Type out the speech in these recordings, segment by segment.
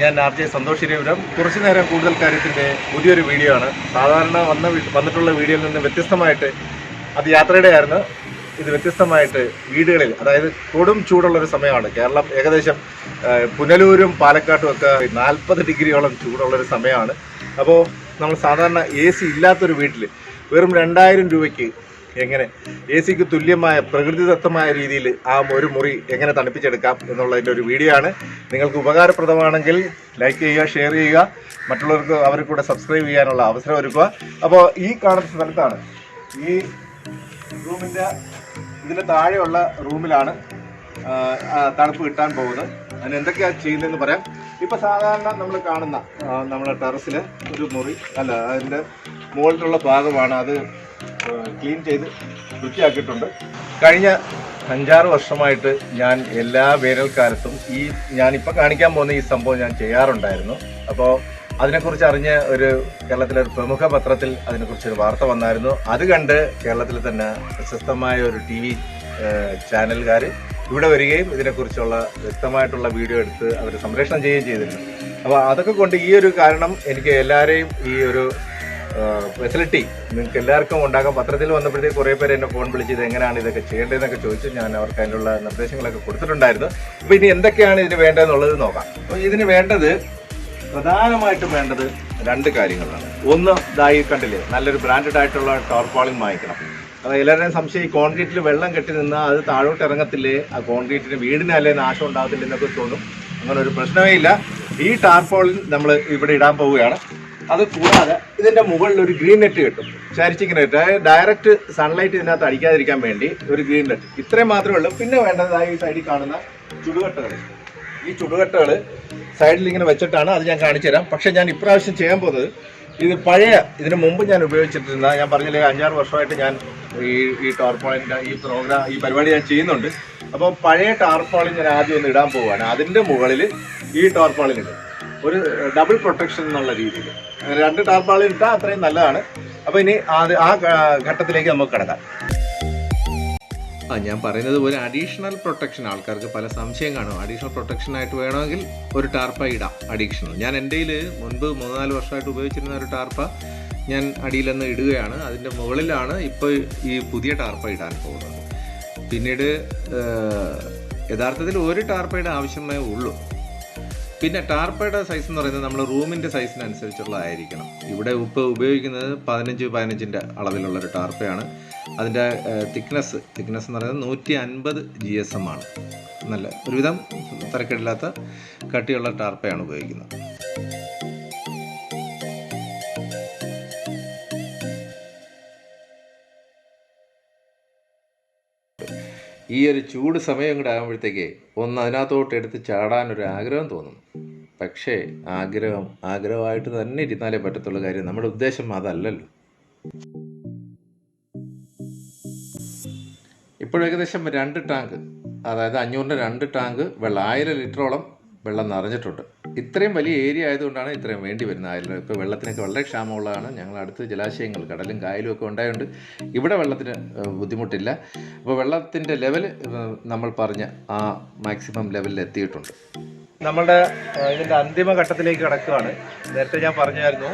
ഞാൻ R J Santhosh Sreepuram കുറച്ചു നേരം കൂടുതൽ കാര്യത്തിന്റെ പുതിയൊരു വീഡിയോ ആണ്. സാധാരണ വന്ന വന്നിട്ടുള്ള വീഡിയോയിൽ നിന്ന് വ്യത്യസ്തമായിട്ട് അത് യാത്രയുടെ ആയിരുന്നു ഇത് വ്യത്യസ്തമായിട്ട് വീടുകളിൽ അതായത് കൊടും ചൂടുള്ള ഒരു സമയമാണ്. കേരളം ഏകദേശം പുനലൂരും പാലക്കാട്ടും ഒക്കെ നാൽപ്പത് ഡിഗ്രിയോളം ചൂടുള്ള ഒരു സമയമാണ്. അപ്പോൾ നമ്മൾ സാധാരണ എ സി ഇല്ലാത്തൊരു വീട്ടിൽ വെറും രണ്ടായിരം രൂപയ്ക്ക് എങ്ങനെ എ സിക്ക് തുല്യമായ പ്രകൃതിദത്തമായ രീതിയിൽ ആ ഒരു മുറി എങ്ങനെ തണുപ്പിച്ചെടുക്കാം എന്നുള്ളതിന്റെ ഒരു വീഡിയോ ആണ്. നിങ്ങൾക്ക് ഉപകാരപ്രദമാണെങ്കിൽ ലൈക്ക് ചെയ്യുക ഷെയർ ചെയ്യുക. മറ്റുള്ളവർക്ക് അവർക്ക് കൂടെ സബ്സ്ക്രൈബ് ചെയ്യാനുള്ള അവസരം ഒരുക്കുക. അപ്പോൾ ഈ കാണുന്ന സ്ഥലത്താണ് ഈ റൂമിന്റെ ഇതിന് താഴെയുള്ള റൂമിലാണ് തണുപ്പ് കിട്ടാൻ പോകുന്നത്. അതിന് എന്തൊക്കെയാണ് ചെയ്യുന്നതെന്ന് പറയാം. ഇപ്പം സാധാരണ നമ്മൾ കാണുന്ന നമ്മുടെ ടെറസിൽ ഒരു മുറി അല്ല അതിന്റെ മുകളിലുള്ള ഭാഗമാണ് അത് ക്ലീൻ ചെയ്ത് വൃത്തിയാക്കിയിട്ടുണ്ട്. കഴിഞ്ഞ അഞ്ചാറ് വർഷമായിട്ട് ഞാൻ എല്ലാ വേനൽക്കാലത്തും ഈ ഞാനിപ്പോൾ കാണിക്കാൻ പോകുന്ന ഈ സംഭവം ഞാൻ ചെയ്യാറുണ്ടായിരുന്നു. അപ്പോൾ അതിനെക്കുറിച്ച് അറിഞ്ഞ് ഒരു കേരളത്തിലെ ഒരു പ്രമുഖ പത്രത്തിൽ അതിനെക്കുറിച്ച് ഒരു വാർത്ത വന്നായിരുന്നു. അത് കണ്ട് കേരളത്തിൽ തന്നെ പ്രശസ്തമായ ഒരു ടി വി ചാനലുകാർ ഇവിടെ വരികയും ഇതിനെക്കുറിച്ചുള്ള വ്യക്തമായിട്ടുള്ള വീഡിയോ എടുത്ത് അവർ സംപ്രേഷണം ചെയ്യുകയും ചെയ്തിരുന്നു. അപ്പോൾ അതൊക്കെ കൊണ്ട് ഈ ഒരു കാരണം എനിക്ക് എല്ലാവരെയും ഈ ഒരു ഫെസിലിറ്റി നിങ്ങൾക്ക് എല്ലാവർക്കും ഉണ്ടാകാം പത്രത്തിൽ വന്നപ്പോഴത്തേക്ക് കുറേ പേര് എന്നെ ഫോൺ വിളിച്ച് ഇത് എങ്ങനെയാണ് ഇതൊക്കെ ചെയ്യേണ്ടതെന്നൊക്കെ ചോദിച്ചു ഞാൻ അവർക്ക് അതിനുള്ള നിർദ്ദേശങ്ങളൊക്കെ കൊടുത്തിട്ടുണ്ടായിരുന്നു. അപ്പോൾ ഇനി എന്തൊക്കെയാണ് ഇതിന് വേണ്ടതെന്നുള്ളത് നോക്കാം. അപ്പോൾ ഇതിന് വേണ്ടത് പ്രധാനമായിട്ടും വേണ്ടത് രണ്ട് കാര്യങ്ങളാണ്. ഒന്ന് ഇതായി കണ്ടില്ലേ നല്ലൊരു ബ്രാൻഡഡ് ആയിട്ടുള്ള ടോർപോളിംഗ് വാങ്ങിക്കണം. എല്ലാവരുടെയും സംശയം ഈ കോൺക്രീറ്റിൽ വെള്ളം കെട്ടി നിന്നാൽ അത് താഴോട്ട് ഇറങ്ങത്തില്ലേ? ആ കോൺക്രീറ്റിന് വീടിനല്ലേ നാശം ഉണ്ടാകത്തില്ല എന്നൊക്കെ തോന്നും. അങ്ങനെ ഒരു പ്രശ്നമേ ഇല്ല. ഈ ടാർപോളിൻ നമ്മൾ ഇവിടെ ഇടാൻ പോവുകയാണ്. അത് കൂടാതെ ഇതിന്റെ മുകളിൽ ഒരു ഗ്രീൻ നെറ്റ് കിട്ടും. ചരിച്ചിങ്ങനെ നെറ്റ്. അതായത് ഡയറക്റ്റ് സൺലൈറ്റ് ഇതിനകത്ത് അടിക്കാതിരിക്കാൻ വേണ്ടി ഒരു ഗ്രീൻ നെറ്റ്. ഇത്രയും മാത്രമേ ഉള്ളൂ. പിന്നെ വേണ്ടതായി ഈ സൈഡിൽ കാണുന്ന ചുടുകട്ടകൾ ഈ ചുടുകട്ടകൾ സൈഡിൽ ഇങ്ങനെ വെച്ചിട്ടാണ് അത് ഞാൻ കാണിച്ചു തരാം. പക്ഷെ ഞാൻ ഇപ്രാവശ്യം ചെയ്യാൻ പോകുന്നത് ഇത് പഴയ ഇതിന് മുമ്പ് ഞാൻ ഉപയോഗിച്ചിട്ടിരുന്ന ഞാൻ പറഞ്ഞില്ലേ അഞ്ചാറ് വർഷമായിട്ട് ഞാൻ ഈ ഈ ടാർപോളിന്റെ ഈ പ്രോഗ്രാം ഈ പരിപാടി ഞാൻ ചെയ്യുന്നുണ്ട്. അപ്പോൾ പഴയ ടാർപോളിൻ ഞാൻ ആദ്യം ഒന്ന് ഇടാൻ പോവുകയാണ്. അതിന്റെ മുകളിൽ ഈ ടാർപോളിൻ ഇടും. ഒരു ഡബിൾ പ്രൊട്ടക്ഷൻ എന്നുള്ള രീതിയിൽ. രണ്ട് ടാർപ്പാളിൽ ഇട്ടാൽ അത്രയും നല്ലതാണ്. അപ്പോൾ ഇനി അത് ആ ഘട്ടത്തിലേക്ക് നമുക്ക് കിടക്കാം. ആ ഞാൻ പറയുന്നത് ഒരു അഡീഷണൽ പ്രൊട്ടക്ഷൻ ആൾക്കാർക്ക് പല സംശയം കാണും. അഡീഷണൽ പ്രൊട്ടക്ഷൻ ആയിട്ട് വേണമെങ്കിൽ ഒരു ടാർപ്പ ഇടാം അഡീഷണൽ ഞാൻ എന്റെ മുൻപ് മൂന്ന് നാല് വർഷമായിട്ട് ഉപയോഗിച്ചിരുന്ന ഒരു ടാർപ്പ ഞാൻ അടിയിലൊന്ന് ഇടുകയാണ്. അതിന്റെ മുകളിലാണ് ഇപ്പോൾ ഈ പുതിയ ടാർപ്പ ഇടാൻ പോകുന്നത്. പിന്നീട് യഥാർത്ഥത്തിൽ ഒരു ടാർപ്പയുടെ ആവശ്യമേ ഉള്ളൂ. പിന്നെ ടാർപ്പയുടെ സൈസ് എന്ന് പറയുന്നത് നമ്മൾ റൂമിന്റെ സൈസിനനുസരിച്ചുള്ളതായിരിക്കണം ഇവിടെ ഉപ്പ് ഉപയോഗിക്കുന്നത് പതിനഞ്ച് പതിനഞ്ചിന്റെ അളവിലുള്ള ഒരു ടാർപ്പയാണ് അതിന്റെ തിക്നെസ് തിക്നെസ് എന്ന് പറയുന്നത് നൂറ്റി അൻപത് ജി എസ് എം ആണ്. നല്ല ഒരുവിധം തരക്കേടില്ലാത്ത കട്ടിയുള്ള ടാർപ്പയാണ് ഉപയോഗിക്കുന്നത്. ഈ ഒരു ചൂട് സമയം കൂടെ ആകുമ്പോഴത്തേക്ക് ഒന്ന് അതിനകത്തോട്ട് എടുത്ത് ചാടാൻ ഒരു ആഗ്രഹം തോന്നും. പക്ഷേ ആഗ്രഹം ആഗ്രഹമായിട്ട് തന്നെ ഇരുന്നാലേ പറ്റത്തുള്ള. കാര്യം നമ്മുടെ ഉദ്ദേശം അതല്ലല്ലോ. ഇപ്പോൾ ഏകദേശം രണ്ട് ടാങ്ക് അതായത് അഞ്ഞൂറിന്റെ രണ്ട് ടാങ്ക് വെള്ളം ആയിരം ലിറ്ററോളം വെള്ളം നിറഞ്ഞിട്ടുണ്ട്. ഇത്രയും വലിയ ഏരിയ ആയതുകൊണ്ടാണ് ഇത്രയും വേണ്ടി വരുന്നത്. ആയിരം ഇപ്പോൾ വെള്ളത്തിനൊക്കെ വളരെ ക്ഷാമമുള്ളതാണ്. ഞങ്ങൾ അടുത്ത് ജലാശയങ്ങൾ കടലും കായലും ഒക്കെ ഉണ്ടായതുകൊണ്ട് ഇവിടെ വെള്ളത്തിന് ബുദ്ധിമുട്ടില്ല. അപ്പോൾ വെള്ളത്തിന്റെ ലെവൽ നമ്മൾ പറഞ്ഞ ആ മാക്സിമം ലെവലിൽ എത്തിയിട്ടുണ്ട്. നമ്മളുടെ ഇതിന്റെ അന്തിമ ഘട്ടത്തിലേക്ക് കിടക്കുകയാണ്. നേരത്തെ ഞാൻ പറഞ്ഞായിരുന്നു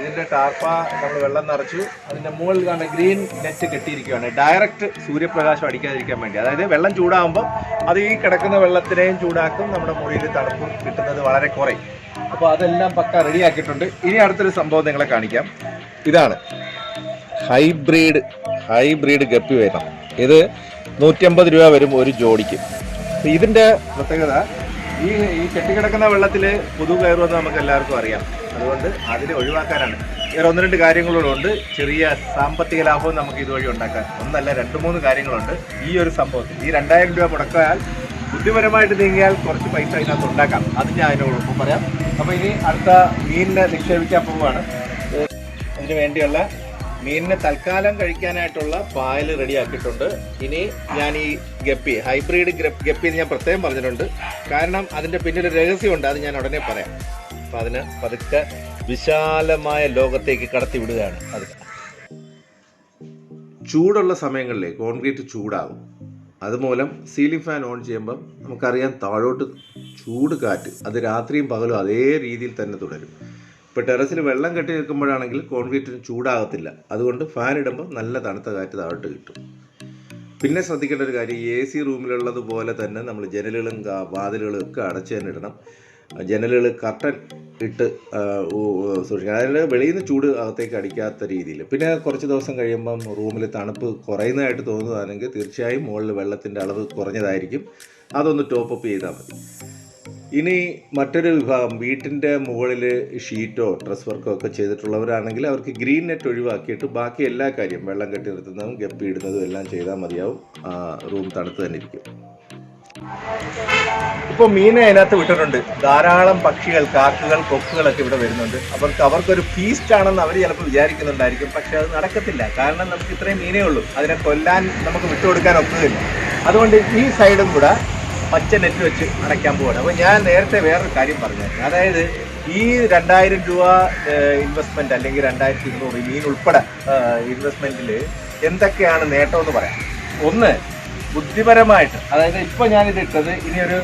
ഇതിന്റെ ടാർപ്പ നമ്മൾ വെള്ളം നിറച്ചു. അതിന്റെ മുകളിൽ കാണുന്ന ഗ്രീൻ നെറ്റ് കെട്ടിയിരിക്കുകയാണ് ഡയറക്റ്റ് സൂര്യപ്രകാശം അടിക്കാതിരിക്കാൻ വേണ്ടി. അതായത് വെള്ളം ചൂടാകുമ്പോൾ അത് ഈ കിടക്കുന്ന വെള്ളത്തിനെയും ചൂടാക്കും. നമ്മുടെ മുറിയിൽ തണുപ്പ് കിട്ടുന്നത് വളരെ കുറയും. അപ്പോൾ അതെല്ലാം പക്ക റെഡിയാക്കിയിട്ടുണ്ട് ഇനി അടുത്തൊരു സംഭവം നിങ്ങളെ കാണിക്കാം. ഇതാണ് ഹൈബ്രിഡ് ഹൈബ്രിഡ് ഗപ്പി വേണം ഇത് നൂറ്റമ്പത് രൂപ വരും ഒരു ജോഡിക്ക്. ഇതിന്റെ പ്രത്യേകത ഈ ഈ കെട്ടിക്കിടക്കുന്ന വെള്ളത്തിൽ പുതു കയറുമെന്ന് നമുക്ക് എല്ലാവർക്കും അറിയാം. അതുകൊണ്ട് അതിനെ ഒഴിവാക്കാനാണ്. വേറെ ഒന്ന് രണ്ട് കാര്യങ്ങളുണ്ട് ചെറിയ സാമ്പത്തിക ലാഭവും നമുക്ക് ഇതുവഴി ഉണ്ടാക്കാൻ. ഒന്നല്ല രണ്ട് മൂന്ന് കാര്യങ്ങളുണ്ട്. ഈ ഒരു സംഭവത്തിൽ. ഈ രണ്ടായിരം രൂപ മുടക്കാൽ ബുദ്ധിപരമായിട്ട് നീങ്ങിയാൽ കുറച്ച് പൈസ അതിനകത്ത് ഉണ്ടാക്കാം. അത് ഞാൻ അതിനോടൊപ്പം പറയാം. അപ്പോൾ ഇനി അടുത്ത മീനിനെ നിക്ഷേപിക്കാൻ പോവുകയാണ്. അതിന് വേണ്ടിയുള്ള മീനിനെ തൽക്കാലം കഴിക്കാനായിട്ടുള്ള പായൽ റെഡിയാക്കിയിട്ടുണ്ട്. ഇനി ഞാൻ ഈ ഗപ്പി ഹൈബ്രിഡ് ഗപ്പി എന്ന് ഞാൻ പ്രത്യേകം പറഞ്ഞിട്ടുണ്ട്. കാരണം അതിന്റെ പിന്നിൽ രഹസ്യമുണ്ട് അത് ഞാൻ ഉടനെ പറയാം. അപ്പൊ അതിന് പതുക്കെ വിശാലമായ ലോകത്തേക്ക് കടത്തി വിടുകയാണ് അത്. ചൂടുള്ള സമയങ്ങളിലെ കോൺക്രീറ്റ് ചൂടാകും അതുമൂലം സീലിംഗ് ഫാൻ ഓൺ ചെയ്യുമ്പം നമുക്കറിയാം താഴോട്ട് ചൂട് കാറ്റ് അത് രാത്രിയും പകലും അതേ രീതിയിൽ തന്നെ തുടരും. ഇപ്പോൾ ടെറസിൽ വെള്ളം കെട്ടി നിൽക്കുമ്പോഴാണെങ്കിൽ കോൺക്രീറ്റിന് ചൂടാകത്തില്ല. അതുകൊണ്ട് ഫാൻ ഇടുമ്പോൾ നല്ല തണുത്ത കാറ്റ് താഴോട്ട് കിട്ടും. പിന്നെ ശ്രദ്ധിക്കേണ്ട ഒരു കാര്യം എ സി റൂമിലുള്ളതുപോലെ തന്നെ നമ്മൾ ജനലുകളും വാതിലുകളും ഒക്കെ അടച്ചു തന്നെ ഇടണം. ജനലുകൾ കർട്ടൻ ഇട്ട് സൂക്ഷിക്കണം അതായത് വെളിയിൽ നിന്ന് ചൂട് അകത്തേക്ക് അടിക്കാത്ത രീതിയിൽ പിന്നെ കുറച്ച് ദിവസം കഴിയുമ്പം റൂമിൽ തണുപ്പ് കുറയുന്നതായിട്ട് തോന്നുകയാണെങ്കിൽ തീർച്ചയായും മുകളിൽ വെള്ളത്തിന്റെ അളവ് കുറഞ്ഞതായിരിക്കും. അതൊന്ന് ടോപ്പ് അപ്പ് ചെയ്താൽ മതി. ഇനി മറ്റൊരു വിഭാഗം വീട്ടിന്റെ മുകളിൽ ഷീറ്റോ ഡ്രസ് വർക്കോ ഒക്കെ ചെയ്തിട്ടുള്ളവരാണെങ്കിൽ അവർക്ക് ഗ്രീൻ നെറ്റ് ഒഴിവാക്കിയിട്ട് ബാക്കി എല്ലാ കാര്യം വെള്ളം കെട്ടി നിർത്തുന്നതും ഗപ്പി ഇടുന്നതും എല്ലാം ചെയ്താൽ മതിയാവും. ആ, റൂം തണുത്ത് തന്നെ ഇരിക്കും. ഇപ്പൊ മീനെ അതിനകത്ത് വിട്ടിട്ടുണ്ട്. ധാരാളം പക്ഷികൾ കാക്കകൾ കൊക്കുകളൊക്കെ ഇവിടെ വരുന്നുണ്ട്. അവർക്ക് അവർക്കൊരു ഫീസ്റ്റ് ആണെന്ന് അവർ ചിലപ്പോൾ വിചാരിക്കുന്നുണ്ടായിരിക്കും. പക്ഷെ അത് നടക്കത്തില്ല. കാരണം നമുക്ക് ഇത്രയും മീനേ ഉള്ളൂ. അതിനെ കൊല്ലാൻ നമുക്ക് വിട്ടുകൊടുക്കാൻ ഒക്കുകയില്ല. അതുകൊണ്ട് ഈ സൈഡും കൂടെ പച്ച നെറ്റ് വെച്ച് അടയ്ക്കാൻ പോവാണ്. അപ്പോൾ ഞാൻ നേരത്തെ വേറൊരു കാര്യം പറഞ്ഞു അതായത് ഈ രണ്ടായിരം രൂപ ഇൻവെസ്റ്റ്മെന്റ് അല്ലെങ്കിൽ രണ്ടായിരത്തി ഇരുന്നൂറ് മീൻ ഉൾപ്പെടെ ഇൻവെസ്റ്റ്മെന്റിൽ എന്തൊക്കെയാണ് നേട്ടമെന്ന് പറയാം. ഒന്ന് ബുദ്ധിപരമായിട്ട് അതായത് ഇപ്പോൾ ഞാനിത് ഇട്ടത് ഇനി ഒരു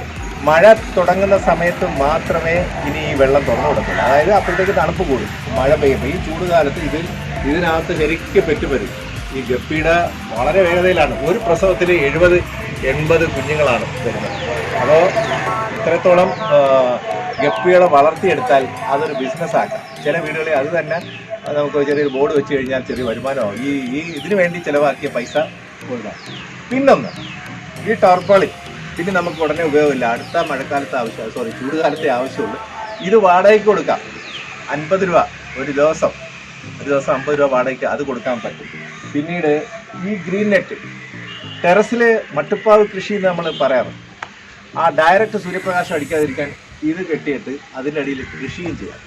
മഴ തുടങ്ങുന്ന സമയത്ത് മാത്രമേ ഇനി ഈ വെള്ളം തുറന്നു കൊടുക്കുള്ളൂ അതായത് അപ്പോഴത്തേക്ക് തണുപ്പ് കൂടും. മഴ പെയ്യുമ്പോൾ ഈ ചൂട് കാലത്ത് ഇതിൽ ഇതിനകത്ത് ശരിക്കും പെറ്റുവരും. ഈ ഗപ്പിയുടെ വളരെ വേഗതയിലാണ്. ഒരു പ്രസവത്തിൽ എഴുപത് എൺപത് കുഞ്ഞുങ്ങളാണ് വരുന്നത്. അപ്പോൾ ഇത്രത്തോളം ഗപ്പികളെ വളർത്തിയെടുത്താൽ അതൊരു ബിസിനസ് ആക്കാം. ചില വീടുകളിൽ അത് തന്നെ നമുക്ക് ചെറിയൊരു ബോർഡ് വെച്ച് കഴിഞ്ഞാൽ ചെറിയ വരുമാനമാവും. ഈ ഈ ഇതിനു വേണ്ടി ചിലവാക്കിയ പൈസ കൊടുക്കാം പിന്നൊന്ന് ഈ ടർപ്പളി പിന്നെ നമുക്ക് ഉടനെ ഉപയോഗമില്ല. അടുത്ത മഴക്കാലത്ത് ആവശ്യം സോറി ചൂടുകാലത്തെ ആവശ്യമുള്ളൂ. ഇത് വാടകയ്ക്ക് കൊടുക്കാം. അൻപത് രൂപ ഒരു ദിവസം. ഒരു ദിവസം അമ്പത് രൂപ വാടകയ്ക്ക് അത് കൊടുക്കാൻ പറ്റും. പിന്നീട് ഈ ഗ്രീൻ നെറ്റ് ടെറസിൽ മട്ടുപ്പാവ് കൃഷി എന്ന് നമ്മൾ പറയാറ് ആ ഡയറക്റ്റ് സൂര്യപ്രകാശം അടിക്കാതിരിക്കാൻ ഇത് കെട്ടിയിട്ട് അതിന്റെ അടിയിൽ കൃഷിയും ചെയ്യാം.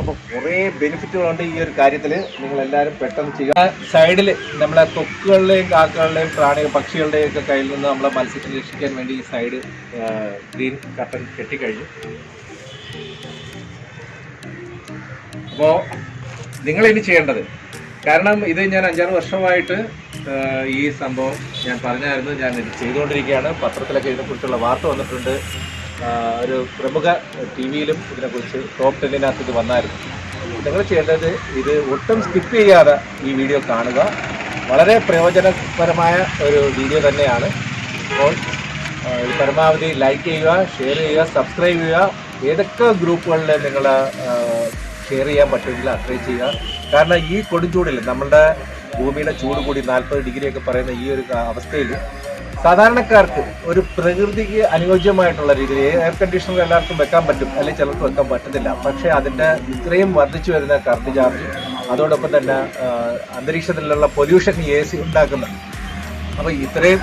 അപ്പോൾ കുറേ ബെനിഫിറ്റുകളുണ്ട് ഈ ഒരു കാര്യത്തിൽ. നിങ്ങൾ എല്ലാവരും പെട്ടെന്ന് ചെയ്യുക. സൈഡിൽ നമ്മളെ കൊക്കുകളുടെയും കാക്കകളുടെയും പ്രാണി പക്ഷികളുടെയും ഒക്കെ കയ്യിൽ നിന്ന് നമ്മളെ മത്സ്യത്തെ രക്ഷിക്കാൻ വേണ്ടി ഈ സൈഡ് ഗ്രീൻ കട്ടൻ കെട്ടിക്കഴിഞ്ഞു. അപ്പോൾ നിങ്ങളിനി ചെയ്യേണ്ടത് കാരണം ഇത് ഞാൻ അഞ്ചാറ് വർഷമായിട്ട് ഈ സംഭവം ഞാൻ പറഞ്ഞായിരുന്നു. ഞാൻ ചെയ്തുകൊണ്ടിരിക്കുകയാണ്. പത്രത്തിലൊക്കെ ഇതിനെക്കുറിച്ചുള്ള വാർത്ത വന്നിട്ടുണ്ട്. ഒരു പ്രമുഖ ടി വിയിലും ഇതിനെക്കുറിച്ച് ടോപ്പ് ടെന്നിനകത്ത് ഇത് വന്നായിരുന്നു. നിങ്ങൾ ചെയ്യേണ്ടത് ഇത് ഒട്ടും സ്കിപ്പ് ചെയ്യാതെ ഈ വീഡിയോ കാണുക. വളരെ പ്രയോജനപരമായ ഒരു വീഡിയോ തന്നെയാണ്. അപ്പോൾ പരമാവധി ലൈക്ക് ചെയ്യുക ഷെയർ ചെയ്യുക സബ്സ്ക്രൈബ് ചെയ്യുക. ഏതൊക്കെ ഗ്രൂപ്പുകളിൽ നിങ്ങൾ ഷെയർ ചെയ്യാൻ പറ്റുമെങ്കിൽ അത്രയും ചെയ്യുക. കാരണം ഈ കൊടുംചൂടിൽ നമ്മളുടെ ഭൂമിയുടെ ചൂട് കൂടി നാൽപ്പത് ഡിഗ്രിയൊക്കെ പറയുന്ന ഈ ഒരു അവസ്ഥയിൽ സാധാരണക്കാർക്ക് ഒരു പ്രകൃതിക്ക് അനുയോജ്യമായിട്ടുള്ള രീതിയിൽ എയർ കണ്ടീഷണർ എല്ലാവർക്കും വെക്കാൻ പറ്റും അല്ലെങ്കിൽ ചിലർക്ക് വെക്കാൻ പറ്റത്തില്ല. പക്ഷേ അതിന്റെ ഇത്രയും വർദ്ധിച്ചു വരുന്ന കറണ്ട് ചാർജ് അതോടൊപ്പം തന്നെ അന്തരീക്ഷത്തിലുള്ള പൊല്യൂഷൻ എ സി ഉണ്ടാക്കുന്ന. അപ്പോൾ ഇത്രയും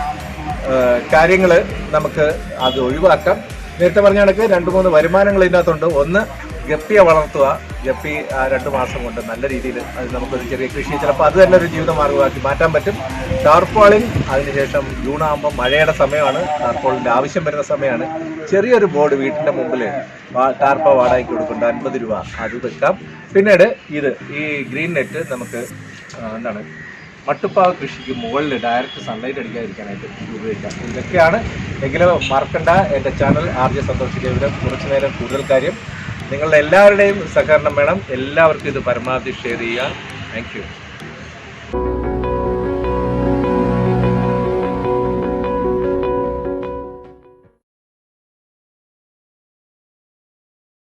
കാര്യങ്ങൾ നമുക്ക് അത് ഒഴിവാക്കാം. നേരത്തെ പറഞ്ഞ കണക്ക് രണ്ട് മൂന്ന് വരുമാനങ്ങൾ ഇതിനകത്തുണ്ട്. ഒന്ന് ഗപ്പിയെ വളർത്തുക ഗപ്പി രണ്ട് മാസം കൊണ്ട് നല്ല രീതിയിൽ അത് നമുക്കൊരു ചെറിയ കൃഷി ചിലപ്പോൾ അത് തന്നെ ഒരു ജീവിത മാർഗമാക്കി മാറ്റാൻ പറ്റും. ടാർപ്പോളിൻ അതിനുശേഷം ജൂണാകുമ്പോൾ മഴയുടെ സമയമാണ് ടാർപ്പോളിന്റെ ആവശ്യം വരുന്ന സമയമാണ്. ചെറിയൊരു ബോർഡ് വീട്ടിന്റെ മുമ്പിൽ ടാർപ്പ വാടകയ്ക്ക് കൊടുക്കുന്നുണ്ട് അൻപത് രൂപ അത് വെക്കാം. പിന്നീട് ഇത് ഈ ഗ്രീൻ നെറ്റ് നമുക്ക് എന്താണ് മട്ടുപ്പാവ് കൃഷിക്ക് മുകളിൽ ഡയറക്റ്റ് സൺലൈറ്റ് അടിക്കാതിരിക്കാനായിട്ട് ഉപയോഗിക്കാം. ഇതൊക്കെയാണ്. എങ്കിലും മറക്കണ്ട എന്റെ ചാനൽ ആർ ജെ സന്തോഷ് കുറച്ചു നേരം കൂടുതൽ കാര്യം. നിങ്ങളുടെ എല്ലാവരുടെയും സഹകരണം വേണം. എല്ലാവർക്കും ഇത് പരമാവധി ഷെയർ ചെയ്യുക. താങ്ക്